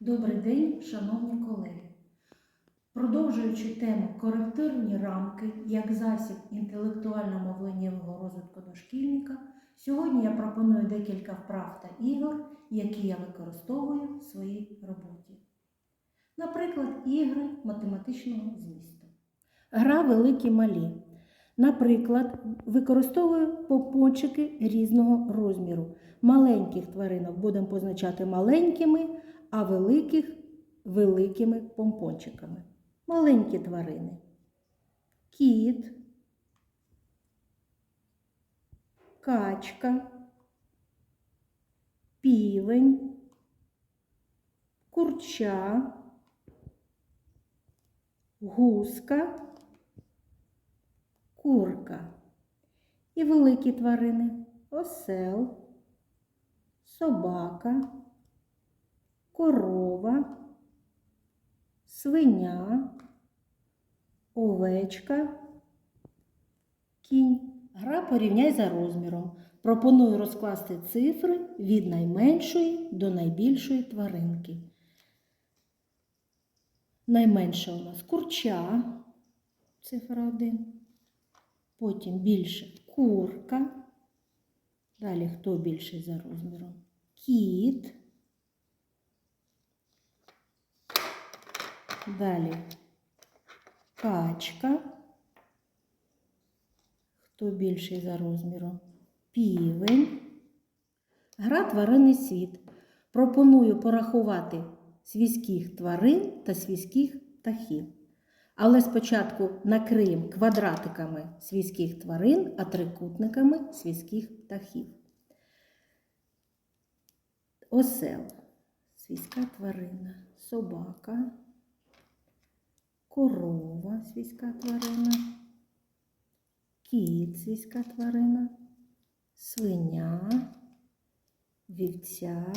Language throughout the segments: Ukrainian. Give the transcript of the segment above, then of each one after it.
Добрий день, шановні колеги. Продовжуючи тему коректирні рамки як засіб інтелектуально-мовленнєвого розвитку дошкільника, сьогодні я пропоную декілька вправ та ігор, які я використовую в своїй роботі. Наприклад, ігри математичного змісту. Гра великі малі. Наприклад, використовую попончики різного розміру. Маленьких тваринок будемо позначати маленькими, а великих великими помпончиками. Маленькі тварини. Кіт, качка, півень, курча, гуска, курка. І великі тварини. Осел, собака, корова, свиня, овечка, кінь. Гра порівняй за розміром. Пропоную розкласти цифри від найменшої до найбільшої тваринки. Найменша у нас курча, цифра 1. Потім більше курка. Далі хто більший за розміром? Кіт. Далі качка. Хто більший за розміром? Півень. Гра тваринний світ. Пропоную порахувати свійських тварин та свійських птахів. Але спочатку накриємо квадратиками свійських тварин, а трикутниками свійських птахів. Осел, свійська тварина, собака, корова, свійська тварина, кіт, свійська тварина, свиня, вівця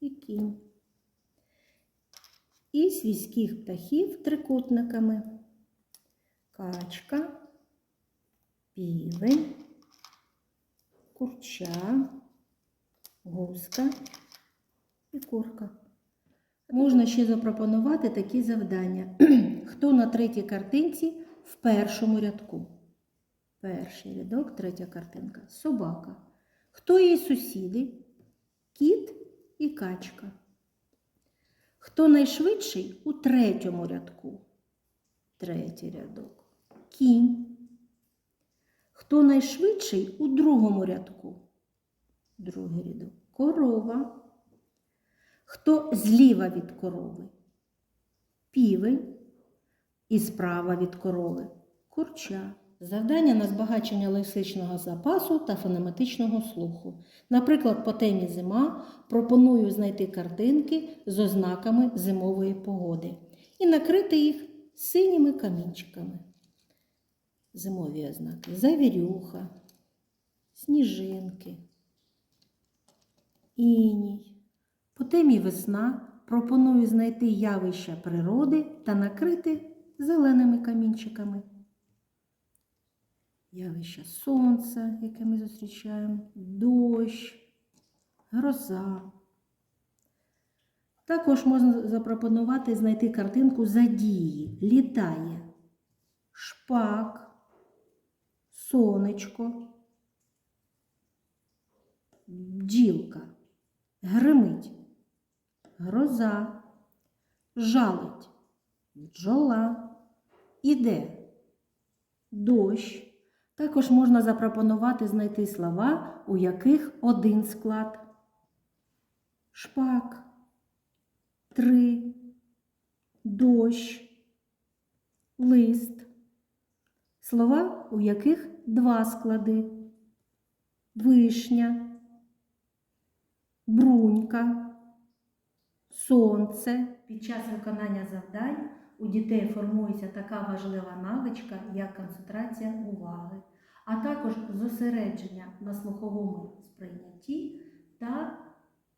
і кінь. І свійських птахів трикутниками. Качка, півень, курча, гуска і курка. Можна ще запропонувати такі завдання. Хто на третій картинці в першому рядку? Перший рядок, третя картинка. Собака. Хто її сусіди? Кіт і качка. Хто найшвидший у третьому рядку? Третій рядок. Кінь. Хто найшвидший у другому рядку? Другий рядок. Корова. Хто зліва від корови? Півень. І справа від корови. Курча. Завдання на збагачення лексичного запасу та фонематичного слуху. Наприклад, по темі зима пропоную знайти картинки з ознаками зимової погоди і накрити їх синіми камінчиками. Зимові ознаки. Завірюха, сніжинки, іній. По темі весна пропоную знайти явища природи та накрити зеленими камінчиками. Явища сонця, яке ми зустрічаємо, дощ, гроза. Також можна запропонувати знайти картинку задії, літає, шпак, сонечко, бджілка, гримить, гроза, жалить, бджола, іде, дощ. Також можна запропонувати знайти слова, у яких один склад. Шпак, три, дощ, лист. Слова, у яких два склади. Вишня, брунька, сонце. Під час виконання завдань у дітей формується така важлива навичка, як концентрація уваги, а також зосередження на слуховому сприйнятті та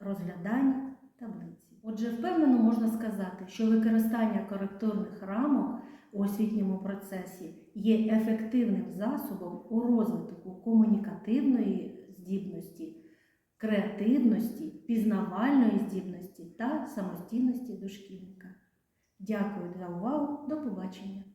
розгляданні таблиці. Отже, впевнено можна сказати, що використання коректорних рамок у освітньому процесі є ефективним засобом у розвитку комунікативної здібності, креативності, пізнавальної здібності та самостійності дошкільника. Дякую за увагу. До побачення!